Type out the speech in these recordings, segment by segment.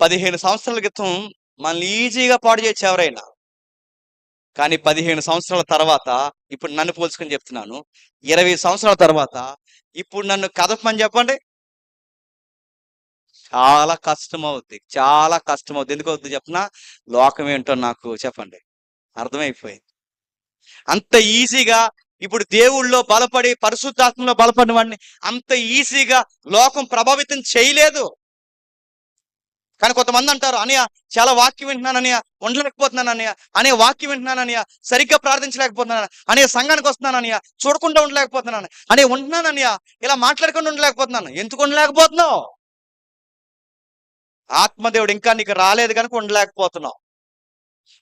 పదిహేను సంవత్సరాల క్రితం మనల్ని ఈజీగా పాడు చేయొచ్చు ఎవరైనా. కానీ పదిహేను సంవత్సరాల తర్వాత ఇప్పుడు నన్ను పోల్చుకొని చెప్తున్నాను. ఇరవై సంవత్సరాల తర్వాత ఇప్పుడు నన్ను కదపమని చెప్పండి. చాలా కష్టం అవుద్ది చాలా కష్టం అవుద్ది ఎందుకు అవుద్ది చెప్పిన? లోకం ఏంటో నాకు చెప్పండి. అర్థమైపోయింది. అంత ఈజీగా ఇప్పుడు దేవుళ్ళో బలపడి పరిశుద్ధాత్మలో బలపడిన వాడిని అంత ఈజీగా లోకం ప్రభావితం చేయలేదు. కానీ కొంతమంది అంటారు అనయ్య చాలా వాక్యం వింటున్నాను అనయ్య ఉండలేకపోతున్నాను అనయ్య అనే వాక్యం వింటున్నాను అనయ్య సరిగ్గా ప్రార్థించలేకపోతున్నాను అనే సంఘానికి వస్తున్నాను అనయ్య చూడకుండా ఉండలేకపోతున్నాను అనే ఉంటున్నాను అనయ్య ఇలా మాట్లాడకుండా ఉండలేకపోతున్నాను ఎందుకు ఉండలేకపోతున్నావు? ఆత్మదేవుడు ఇంకా నీకు రాలేదు కనుక ఉండలేకపోతున్నావు.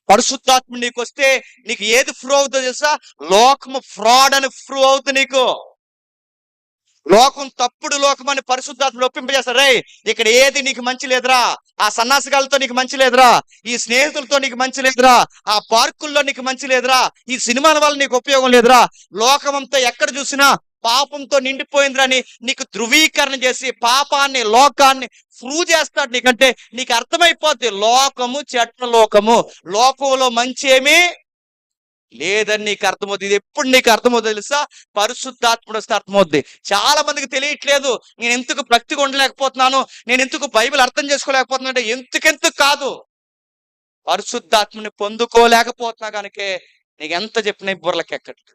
పరిశుద్ధాత్మ నీకు వస్తే నీకు ఏది ఫ్రూ అవుతుందో తెలుసా? లోకము ఫ్రాడ్ అని ఫ్రూ అవుతుంది నీకు. లోకం తప్పుడు లోకం అని పరిశుద్ధాత్మను ఒప్పింపజేస్తారు రే ఇక్కడ ఏది నీకు మంచి లేదురా? ఆ సన్నాసగాలతో నీకు మంచి లేదురా? ఈ స్నేహితులతో నీకు మంచి లేదురా? ఆ పార్కుల్లో నీకు మంచి లేదురా? ఈ సినిమాల వల్ల నీకు ఉపయోగం లేదురా? లోకమంతా ఎక్కడ చూసినా పాపంతో నిండిపోయిందిరని నీకు ధృవీకరణ చేసి పాపాన్ని లోకాన్ని ప్రూవ్ చేస్తాడు నీకంటే నీకు అర్థమైపోద్ది. లోకము చెట్ల లోకము. లోకంలో మంచి ఏమీ లేదని నీకు అర్థమవుతుంది. ఇది ఎప్పుడు నీకు అర్థమవుతుంది తెలుసా? పరిశుద్ధాత్ముడు వస్తే అర్థమవుద్ది. చాలా మందికి తెలియట్లేదు. నేను ఎందుకు భక్తిగా ఉండలేకపోతున్నాను? నేను ఎందుకు బైబిల్ అర్థం చేసుకోలేకపోతున్నాను అంటే ఎందుకెందుకు కాదు? పరిశుద్ధాత్మని పొందుకోలేకపోతున్నా కనుకే నీకు ఎంత చెప్పిన బుర్రలకి ఎక్కట్లేదు.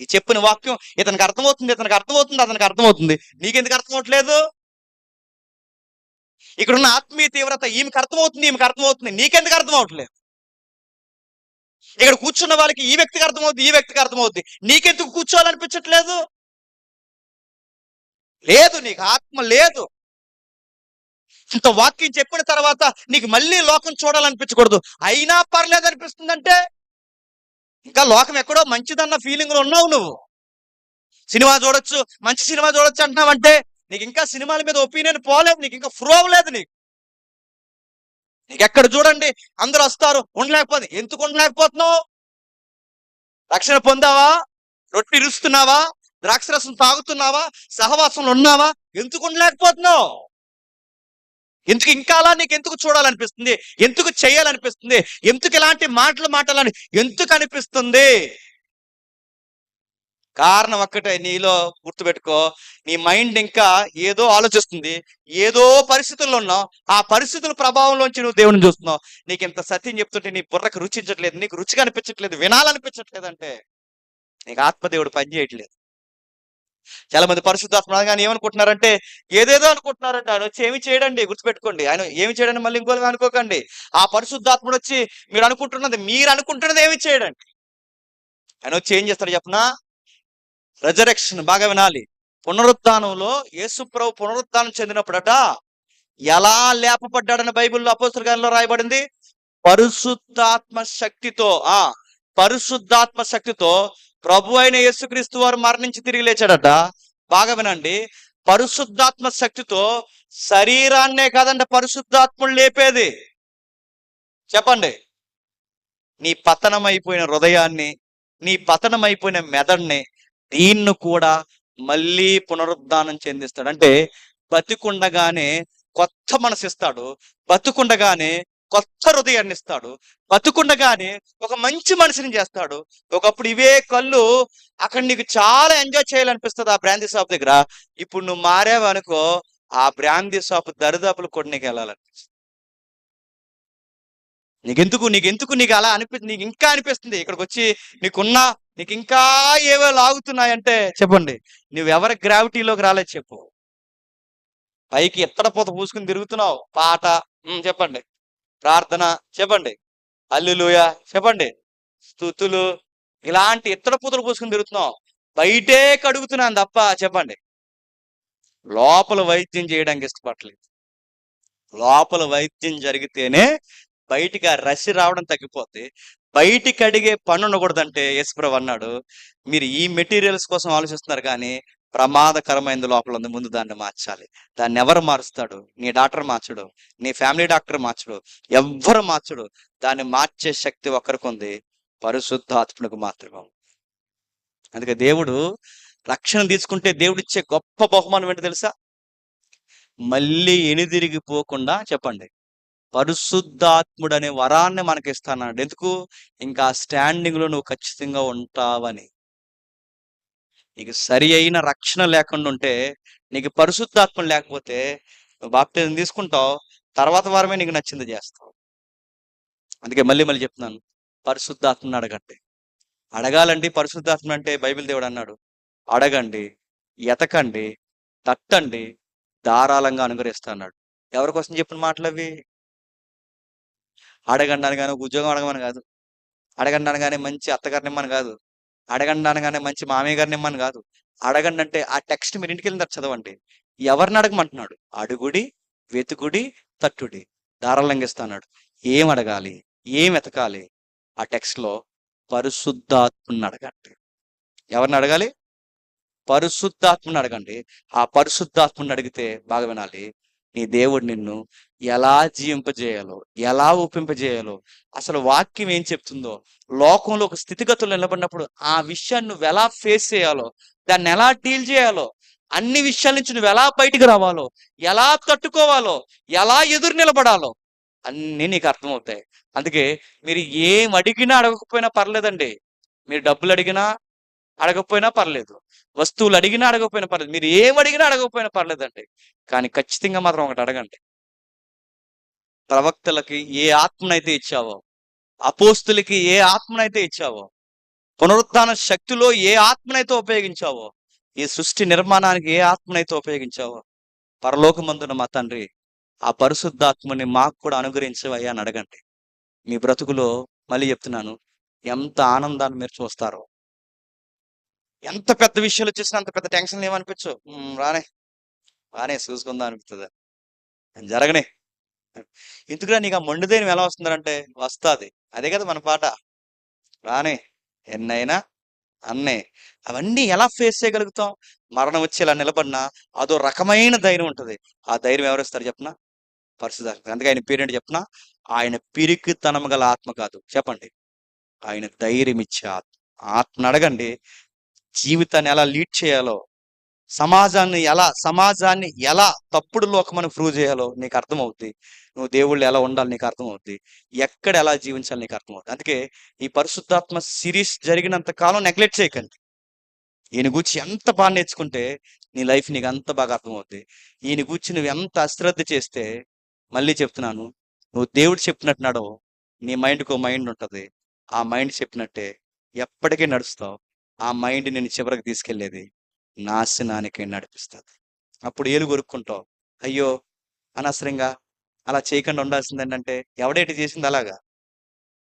ఈ చెప్పిన వాక్యం ఇతనికి అర్థమవుతుంది ఇతనికి అర్థమవుతుంది అతనికి అర్థమవుతుంది. నీకెందుకు అర్థమవట్లేదు? ఇక్కడున్న ఆత్మీయ తీవ్రత ఈమెకు అర్థమవుతుంది ఈమెకు అర్థమవుతుంది. నీకెందుకు అర్థం అవట్లేదు ఇక్కడ కూర్చున్న వాళ్ళకి ఈ వ్యక్తికి అర్థమవుద్ది ఈ వ్యక్తికి అర్థమవుద్ది. నీకెందుకు కూర్చోవాలనిపించట్లేదు? లేదు నీకు ఆత్మ లేదు. ఇంత వాక్యం చెప్పిన తర్వాత నీకు మళ్ళీ లోకం చూడాలనిపించకూడదు. అయినా పర్లేదు అనిపిస్తుందంటే ఇంకా లోకం ఎక్కడో మంచిదన్న ఫీలింగ్లో ఉన్నావు నువ్వు. సినిమా చూడొచ్చు మంచి సినిమా చూడొచ్చు అంటున్నావంటే నీకు ఇంకా సినిమాల మీద ఒపీనియన్ పోలేదు నీకు ఇంకా ప్రూవ్ అవ్వలేదు నీకు. నీకు ఎక్కడ చూడండి? అందరూ వస్తారు. ఉండలేకపోతే ఎందుకు ఉండలేకపోతున్నావు? రక్షణ పొందావా? రొట్టె ఇరుస్తున్నావా? ద్రాక్షరసం తాగుతున్నావా? సహవాసంలో ఉన్నావా? ఎందుకు ఉండలేకపోతున్నావు? ఎందుకు ఇంకా అలా నీకు ఎందుకు చూడాలనిపిస్తుంది? ఎందుకు చేయాలనిపిస్తుంది? ఎందుకు ఇలాంటి మాటలు మాట్లాడాలని ఎందుకు అనిపిస్తుంది? కారణం ఒక్కటే నీలో గుర్తుపెట్టుకో. నీ మైండ్ ఇంకా ఏదో ఆలోచిస్తుంది. ఏదో పరిస్థితుల్లో ఉన్నావు. ఆ పరిస్థితుల ప్రభావంలోంచి నువ్వు దేవుని చూస్తున్నావు. నీకు ఇంత సత్యం చెప్తుంటే నీ బుర్రకు రుచించట్లేదు నీకు రుచిగా అనిపించట్లేదు. వినాలనిపించట్లేదు అంటే నీకు ఆత్మదేవుడు పని చేయట్లేదు. చాలా మంది పరిశుద్ధాత్మ కానీ ఏమనుకుంటున్నారంటే ఏదేదో అనుకుంటున్నారంటే. ఆయన వచ్చి ఏమి చేయడండి? గుర్తుపెట్టుకోండి. ఆయన ఏమి చేయడండి? మళ్ళీ ఇంకోగా అనుకోకండి. ఆ పరిశుద్ధాత్ముడు వచ్చి మీరు అనుకుంటున్నది మీరు అనుకుంటున్నది ఏమి చేయడండి? ఆయన వచ్చి ఏం చేస్తాడు చెప్పనా? రెజరెక్షన్ బాగా వినాలి. పునరుత్థానంలో యేసుప్రభు పునరుద్ధానం చెందినప్పుడట ఎలా లేపబడ్డాడని బైబిల్లో అపోస్తుల గారిలో రాయబడింది? పరిశుద్ధాత్మ శక్తితో ఆ పరిశుద్ధాత్మ శక్తితో ప్రభు అయిన యేసుక్రీస్తు వారు మరణించి తిరిగి లేచాడట. బాగా వినండి. పరిశుద్ధాత్మ శక్తితో శరీరాన్నే కాదంట పరిశుద్ధాత్ముడు లేపేది. చెప్పండి. నీ పతనమైపోయిన హృదయాన్ని నీ పతనమైపోయిన మెదడుని దీన్ని కూడా మళ్ళీ పునరుద్ధానం చెందిస్తాడు. అంటే బతికుండగానే కొత్త మనసు ఇస్తాడు బతుకుండగానే కొత్త హృదయాన్ని ఇస్తాడు బతుకుండగానే ఒక మంచి మనిషిని చేస్తాడు. ఒకప్పుడు ఇవే కళ్ళు అక్కడ నీకు చాలా ఎంజాయ్ చేయాలనిపిస్తుంది ఆ బ్రాందీ షాప్ దగ్గర. ఇప్పుడు నువ్వు మారావు ఆ బ్రాందీ షాప్ దరిదాపులు కూడా నీకు వెళ్ళాలనిపిస్తుంది. నీకెందుకు నీకెందుకు నీకు అలా అనిపి నీకు ఇంకా అనిపిస్తుంది. ఇక్కడికి వచ్చి నీకున్న నీకు ఇంకా ఏవో లాగుతున్నాయంటే చెప్పండి. నువ్వు ఎవరి గ్రావిటీలోకి రాలేదు చెప్పు. పైకి ఎత్తడపోత పూసుకుని తిరుగుతున్నావు. పాట చెప్పండి. ప్రార్థన చెప్పండి. అల్లులుయ చెప్పండి. స్థుతులు ఇలాంటి ఎత్తడ పూతలు పూసుకుని తిరుగుతున్నావు. బయటే కడుగుతున్నాను తప్ప చెప్పండి. లోపల వైద్యం చేయడానికి ఇష్టపడలేదు లోపల వైద్యం జరిగితేనే బయటికి ఆ రసి రావడం తగ్గిపోతే బయటికి అడిగే పని ఉండకూడదంటే యేసుప్రభు అన్నాడు. మీరు ఈ మెటీరియల్స్ కోసం ఆలోచిస్తున్నారు కానీ ప్రమాదకరమైనది లోపల ఉంది. ముందు దాన్ని మార్చాలి. దాన్ని ఎవరు మారుస్తాడు? నీ డాక్టర్ మార్చడు. నీ ఫ్యామిలీ డాక్టర్ మార్చడు. ఎవ్వరు మార్చడు. దాన్ని మార్చే శక్తి ఒకరికి ఉంది పరిశుద్ధాత్మకు మాత్రమే. అందుకే దేవుడు రక్షణ తీసుకుంటే దేవుడు ఇచ్చే గొప్ప బహుమానం ఏంటి తెలుసా? మళ్ళీ ఎనిదిరిగిపోకుండా చెప్పండి. పరిశుద్ధాత్ముడు అనే వరాన్ని మనకి ఇస్తానన్నాడు ఎందుకు? ఇంకా స్టాండింగ్లో నువ్వు ఖచ్చితంగా ఉంటావని. నీకు సరి అయిన రక్షణ లేకుండా ఉంటే నీకు పరిశుద్ధాత్మ లేకపోతే నువ్వు బాప్తిజం తీసుకుంటావు తర్వాత వారమే నీకు నచ్చింది చేస్తావు. అందుకే మళ్ళీ మళ్ళీ చెప్తున్నాను. పరిశుద్ధాత్మని అడగండి. అడగాలండి పరిశుద్ధాత్మ అంటే బైబిల్ దేవుడు అన్నాడు. అడగండి ఎతకండి తట్టండి ధారాళంగా అనుగ్రహిస్తా అన్నాడు ఎవరి కోసం చెప్పిన మాటలు అవి అడగండి అనగానే ఒక ఉద్యోగం అడగమని కాదు. అడగండి అనగానే మంచి అత్తగారిని ఇమ్మని కాదు. అడగండి అనగానే మంచి మామయ్య గారిని ఇమ్మని కాదు. అడగండి అంటే ఆ టెక్స్ట్ మీరు ఇంటికి వెళ్ళిన చదవండి. ఎవరిని అడగమంటున్నాడు? అడుగుడి వెతుకుడి తట్టుడి. ధారాళంగా ఏం అడగాలి? ఏం ఎతకాలి ఆ టెక్స్ట్లో పరిశుద్ధాత్మని అడగండి. ఎవరిని అడగాలి? పరిశుద్ధాత్మని అడగండి. ఆ పరిశుద్ధాత్మని అడిగితే బాగా వినాలి. నీ దేవుడు నిన్ను ఎలా జీవింపజేయాలో ఎలా ఒప్పింపజేయాలో అసలు వాక్యం ఏం చెప్తుందో లోకంలో ఒక స్థితిగతులు నిలబడినప్పుడు ఆ విషయాన్ని నువ్వు ఎలా ఫేస్ చేయాలో దాన్ని ఎలా డీల్ చేయాలో అన్ని విషయాల నుంచి నువ్వు ఎలా బయటికి రావాలో ఎలా తట్టుకోవాలో ఎలా ఎదురు నిలబడాలో అన్నీ నీకు అర్థమవుతాయి. అందుకే మీరు ఏం అడిగినా అడగకపోయినా పర్లేదండి. మీరు డబ్బులు అడిగినా అడగకపోయినా పర్లేదు. వస్తువులు అడిగినా అడగకపోయినా పర్లేదు. మీరు ఏం అడిగినా అడగకపోయినా పర్లేదండి. కానీ ఖచ్చితంగా మాత్రం ఒకటి అడగండి. ప్రవక్తలకి ఏ ఆత్మనైతే ఇచ్చావో అపోస్తులకి ఏ ఆత్మనైతే ఇచ్చావో పునరుత్న శక్తిలో ఏ ఆత్మనైతే ఉపయోగించావో ఈ సృష్టి నిర్మాణానికి ఏ ఆత్మనైతే ఉపయోగించావో పరలోకమందున మా తండ్రి ఆ పరిశుద్ధాత్మని మాకు కూడా అనుగ్రహించవయ్యా అని అడగండి. మీ బ్రతుకులో మళ్ళీ చెప్తున్నాను ఎంత ఆనందాన్ని మీరు చూస్తారో ఎంత పెద్ద విషయాలు చూసినా అంత పెద్ద టెన్షన్ ఏమనిపించు రానే. రానే చూసుకుందాం అనిపిస్తుంది. జరగనే. ఎందుకురా నీకు ఆ మొండిదైనం ఎలా వస్తుందంటే వస్తాది. అదే కదా మన పాట. రానే. ఎన్నైనా అన్నే. అవన్నీ ఎలా ఫేస్ చేయగలుగుతాం? మరణం వచ్చి ఇలా నిలబడినా అదో రకమైన ధైర్యం ఉంటుంది. ఆ ధైర్యం ఎవరిస్తారు చెప్పనా? పరిశుధాత్మ అందుకే ఆయన పేరేంటి చెప్పిన? ఆయన పిరికితనం గల ఆత్మ కాదు. చెప్పండి. ఆయన ధైర్యం ఇచ్చే ఆత్మ. ఆత్మ అడగండి. జీవితాన్ని ఎలా లీడ్ చేయాలో సమాజాన్ని ఎలా సమాజాన్ని ఎలా తప్పుడు లోకమని ప్రూవ్ చేయాలో నీకు అర్థమవుద్ది. నువ్వు దేవుళ్ళు ఎలా ఉండాలి నీకు అర్థమవుద్ది. ఎక్కడ ఎలా జీవించాలి నీకు అర్థమవుద్ది. అందుకే ఈ పరిశుద్ధాత్మ సిరీస్ జరిగినంత కాలం నెగ్లెక్ట్ చేయకండి. ఈయన గూర్చి ఎంత బాగా నేర్చుకుంటే నీ లైఫ్ నీకు అంత బాగా అర్థమవుద్ది. ఈయన గూర్చి నువ్వు ఎంత అశ్రద్ధ చేస్తే మళ్ళీ చెప్తున్నాను నువ్వు దేవుడు చెప్పినట్టున్నాడో నీ మైండ్కి మైండ్ ఉంటుంది. ఆ మైండ్ చెప్పినట్టే ఎప్పటికీ నడుస్తావు. ఆ మైండ్ నేను చివరికి తీసుకెళ్ళేది నాశనానికి నడిపిస్తుంది. అప్పుడు ఏలు కొరుక్కుంటావు. అయ్యో! అనవసరంగా అలా చేయకుండా ఉండాల్సింది ఏంటంటే ఎవడేటి చేసింది అలాగా?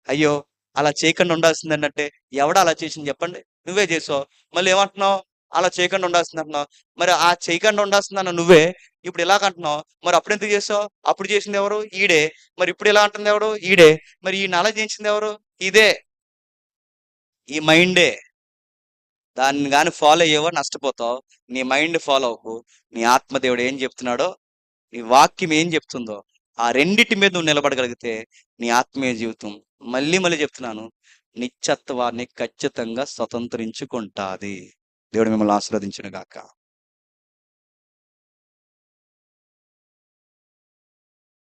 అయ్యో! అలా చేయకుండా ఉండాల్సింది ఏంటంటే ఎవడ అలా చేసింది చెప్పండి. నువ్వే చేసావు. మళ్ళీ ఏమంటున్నావు? అలా చేయకుండా ఉండాల్సింది అంటున్నావు మరి ఆ చేయకుండా ఉండాల్సింది అన్న నువ్వే ఇప్పుడు ఎలా అంటున్నావు? మరి అప్పుడు ఎందుకు చేసావు? అప్పుడు చేసింది ఎవరు? ఈడే. మరి ఇప్పుడు ఎలా అంటుంది ఎవరు? ఈడే. మరి ఈ నెల చేసింది ఎవరు? ఇదే. ఈ మైండే. దాన్ని కానీ ఫాలో అయ్యేవో నష్టపోతావు. నీ మైండ్ ఫాలో అవ్వకు. నీ ఆత్మదేవుడు ఏం చెప్తున్నాడో నీ వాక్యం ఏం చెప్తుందో ఆ రెండిటి మీద నువ్వు నిలబడగలిగితే నీ ఆత్మీయ జీవితం మళ్ళీ మళ్ళీ చెప్తున్నాను. నిత్యత్వాన్ని ఖచ్చితంగా స్వతంత్రించుకుంటాది. దేవుడు మిమ్మల్ని ఆశీర్వదించిన గాక